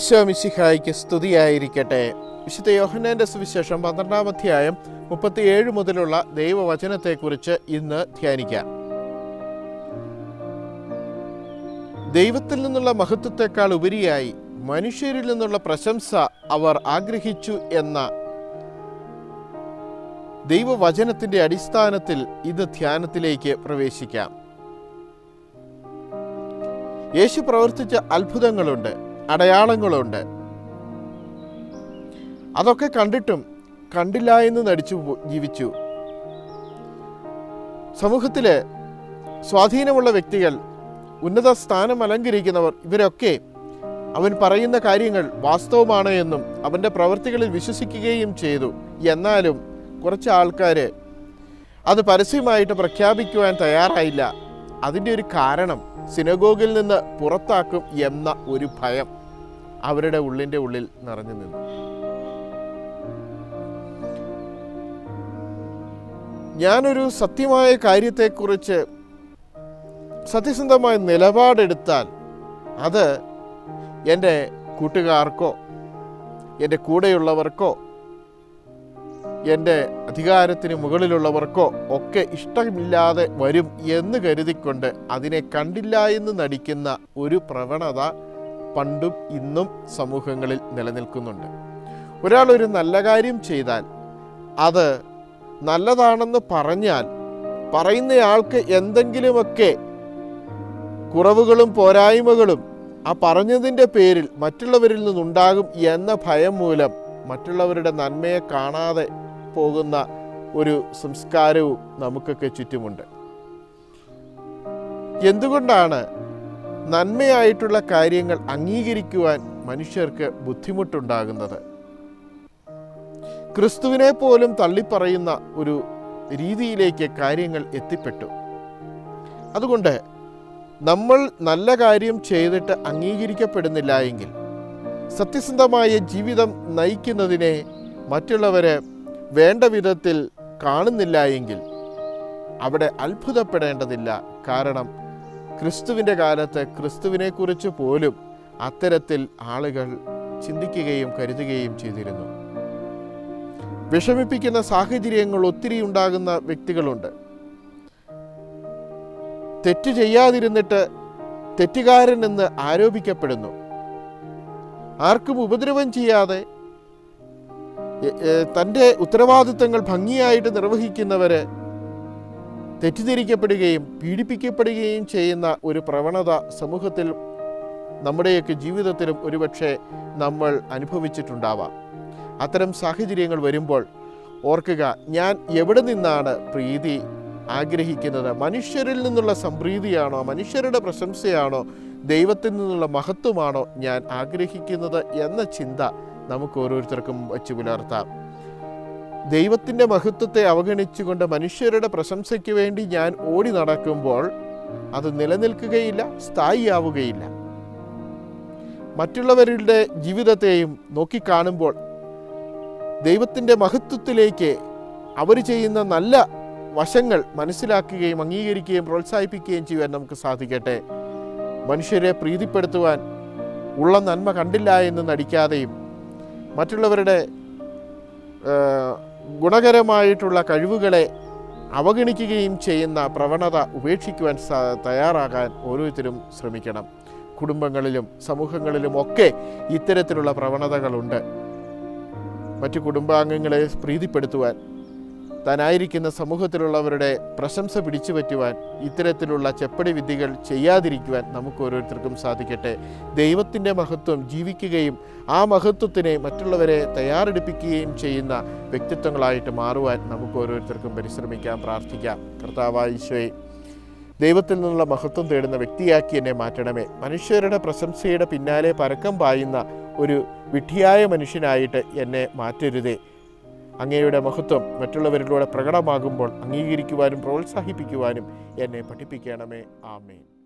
ഈശോ മിശിഹായിക്ക് സ്തുതിയായിരിക്കട്ടെ. വിശുദ്ധ യോഹന്നാന്റെ സുവിശേഷം പന്ത്രണ്ടാം അധ്യായം മുപ്പത്തിയേഴ് മുതലുള്ള ദൈവവചനത്തെക്കുറിച്ച് ഇന്ന് ധ്യാനിക്കാം. ദൈവത്തിൽ നിന്നുള്ള മഹത്വത്തെക്കാൾ ഉപരിയായി മനുഷ്യരിൽ നിന്നുള്ള പ്രശംസ അവർ ആഗ്രഹിച്ചു എന്ന ദൈവവചനത്തിന്റെ അടിസ്ഥാനത്തിൽ ഇത് ധ്യാനത്തിലേക്ക് പ്രവേശിക്കാം. യേശു പ്രവർത്തിച്ച അത്ഭുതങ്ങളുണ്ട്. അടയാളങ്ങളുണ്ട്. അതൊക്കെ കണ്ടിട്ടും കണ്ടില്ല എന്ന് നടിച്ചു ജീവിച്ചു. സമൂഹത്തിലെ സ്വാധീനമുള്ള വ്യക്തികൾ ഉന്നത സ്ഥാനം അലങ്കരിക്കുന്നവർ ഇവരൊക്കെ അവൻ പറയുന്ന കാര്യങ്ങൾ വാസ്തവമാണ് എന്നും അവന്റെ പ്രവൃത്തികളിൽ വിശ്വസിക്കുകയും ചെയ്തു. എന്നാലും കുറച്ച് ആൾക്കാർ അത് പരസ്യമായിട്ട് പ്രഖ്യാപിക്കുവാൻ തയ്യാറായില്ല. അതിന്റെ ഒരു കാരണം സിനഗോഗിൽ നിന്ന് പുറത്താക്കും എന്ന ഒരു ഭയം. അവരുടെ ഉള്ളിന്റെ ഉള്ളിൽ നിറഞ്ഞു നിന്നു. ഞാനൊരു സത്യമായ കാര്യത്തെക്കുറിച്ച് സത്യസന്ധമായ നിലപാടെടുത്താൽ അത് എന്റെ കൂട്ടുകാർക്കോ എന്റെ കൂടെയുള്ളവർക്കോ എന്റെ അധികാരത്തിന് മുകളിലുള്ളവർക്കോ ഒക്കെ ഇഷ്ടമില്ലാതെ വരും എന്ന് കരുതിക്കൊണ്ട് അതിനെ കണ്ടില്ല എന്ന് നടിക്കുന്ന ഒരു പ്രവണത പണ്ടും ഇന്നും സമൂഹങ്ങളിൽ നിലനിൽക്കുന്നുണ്ട്. ഒരാൾ ഒരു നല്ല കാര്യം ചെയ്താൽ അത് നല്ലതാണെന്ന് പറഞ്ഞാൽ പറയുന്നയാൾക്ക് എന്തെങ്കിലുമൊക്കെ കുറവുകളും പോരായ്മകളും ആ പറഞ്ഞതിന്റെ പേരിൽ മറ്റുള്ളവരിൽ നിന്നുണ്ടാകും എന്ന ഭയം മൂലം മറ്റുള്ളവരുടെ നന്മയെ കാണാതെ പോകുന്ന ഒരു സംസ്കാരവും നമുക്കൊക്കെ ചുറ്റുമുണ്ട്. എന്തുകൊണ്ടാണ് നന്മയായിട്ടുള്ള കാര്യങ്ങൾ അംഗീകരിക്കുവാൻ മനുഷ്യർക്ക് ബുദ്ധിമുട്ടുണ്ടാകുന്നത്. ക്രിസ്തുവിനെ പോലും തള്ളിപ്പറയുന്ന ഒരു രീതിയിലേക്ക് കാര്യങ്ങൾ എത്തിപ്പെട്ടു. അതുകൊണ്ട് നമ്മൾ നല്ല കാര്യം ചെയ്തിട്ട് അംഗീകരിക്കപ്പെടുന്നില്ല എങ്കിൽ സത്യസന്ധമായ ജീവിതം നയിക്കുന്നതിനെ മറ്റുള്ളവരെ വേണ്ട വിധത്തിൽ കാണുന്നില്ല എങ്കിൽ അവിടെ അത്ഭുതപ്പെടേണ്ടതില്ല. കാരണം ക്രിസ്തുവിന്റെ കാലത്ത് ക്രിസ്തുവിനെക്കുറിച്ച് പോലും അത്തരത്തിൽ ആളുകൾ ചിന്തിക്കുകയും കരുതുകയും ചെയ്തിരുന്നു. വിഷമിപ്പിക്കുന്ന സാഹചര്യങ്ങൾ ഒത്തിരി ഉണ്ടാകുന്ന വ്യക്തികളുണ്ട്. തെറ്റ് ചെയ്യാതിരുന്നിട്ട് തെറ്റുകാരൻ എന്ന് ആരോപിക്കപ്പെടുന്നു. ആർക്കും ഉപദ്രവം ചെയ്യാതെ തന്റെ ഉത്തരവാദിത്തങ്ങൾ ഭംഗിയായിട്ട് നിർവഹിക്കുന്നവര് തെറ്റിദ്ധരിക്കപ്പെടുകയും പീഡിപ്പിക്കപ്പെടുകയും ചെയ്യുന്ന ഒരു പ്രവണത സമൂഹത്തിൽ നമ്മുടെയൊക്കെ ജീവിതത്തിലും ഒരുപക്ഷെ നമ്മൾ അനുഭവിച്ചിട്ടുണ്ടാവാം. അത്തരം സാഹചര്യങ്ങൾ വരുമ്പോൾ ഓർക്കുക ഞാൻ എവിടെ നിന്നാണ് പ്രീതി ആഗ്രഹിക്കുന്നത്? മനുഷ്യരിൽ നിന്നുള്ള സംപ്രീതിയാണോ? മനുഷ്യരുടെ പ്രശംസയാണോ? ദൈവത്തിൽ നിന്നുള്ള മഹത്വമാണോ ഞാൻ ആഗ്രഹിക്കുന്നത്? എന്ന ചിന്ത നമുക്ക് ഓരോരുത്തർക്കും വച്ചു പുലർത്താം. ദൈവത്തിന്റെ മഹത്വത്തെ അവഗണിച്ചുകൊണ്ട് മനുഷ്യരുടെ പ്രശംസയ്ക്ക് വേണ്ടി ഞാൻ ഓടി നടക്കുമ്പോൾ അത് നിലനിൽക്കുകയില്ല സ്ഥായിയാവുകയില്ല. മറ്റുള്ളവരുടെ ജീവിതത്തെയും നോക്കിക്കാണുമ്പോൾ ദൈവത്തിന്റെ മഹത്വത്തിലേക്ക് അവർ ചെയ്യുന്ന നല്ല വശങ്ങൾ മനസ്സിലാക്കുകയും അംഗീകരിക്കുകയും പ്രോത്സാഹിപ്പിക്കുകയും ചെയ്യുവാൻ നമുക്ക് സാധിക്കട്ടെ. മനുഷ്യരെ പ്രീതിപ്പെടുത്തുവാൻ ഉള്ള നന്മ കണ്ടില്ല എന്ന് നടിക്കാതെയും മറ്റുള്ളവരുടെ ഗുണകരമായിട്ടുള്ള കഴിവുകളെ അവഗണിക്കുകയും ചെയ്യുന്ന പ്രവണത ഉപേക്ഷിക്കുവാൻ തയ്യാറാകാൻ ഓരോരുത്തരും ശ്രമിക്കണം. കുടുംബങ്ങളിലും സമൂഹങ്ങളിലും ഒക്കെ ഇത്തരത്തിലുള്ള പ്രവണതകളുണ്ട്. മറ്റു കുടുംബാംഗങ്ങളെ പ്രീതിപ്പെടുത്തുവാൻ താനായിരിക്കുന്ന സമൂഹത്തിലുള്ളവരുടെ പ്രശംസ പിടിച്ചു പറ്റുവാൻ ഇത്തരത്തിലുള്ള ചെപ്പടി വിദ്യകൾ ചെയ്യാതിരിക്കുവാൻ നമുക്ക് ഓരോരുത്തർക്കും സാധിക്കട്ടെ. ദൈവത്തിന്റെ മഹത്വം ജീവിക്കുകയും ആ മഹത്വത്തിനെ മറ്റുള്ളവരെ തയ്യാറെടുപ്പിക്കുകയും ചെയ്യുന്ന വ്യക്തിത്വങ്ങളായിട്ട് മാറുവാൻ നമുക്ക് ഓരോരുത്തർക്കും പരിശ്രമിക്കാം പ്രാർത്ഥിക്കാം. കർത്താവായ ദൈവത്തിൽ നിന്നുള്ള മഹത്വം തേടുന്ന വ്യക്തിയാക്കി എന്നെ മാറ്റണമേ. മനുഷ്യരുടെ പ്രശംസയുടെ പിന്നാലെ പരക്കം പായുന്ന ഒരു വിഡ്ഢിയായ മനുഷ്യനായിട്ട് എന്നെ മാറ്റരുതേ. അങ്ങയുടെ മഹത്വം മറ്റുള്ളവരിലൂടെ പ്രകടമാകുമ്പോൾ അംഗീകരിക്കുവാനും പ്രോത്സാഹിപ്പിക്കുവാനും എന്നെ പഠിപ്പിക്കണമേ. ആമേൻ.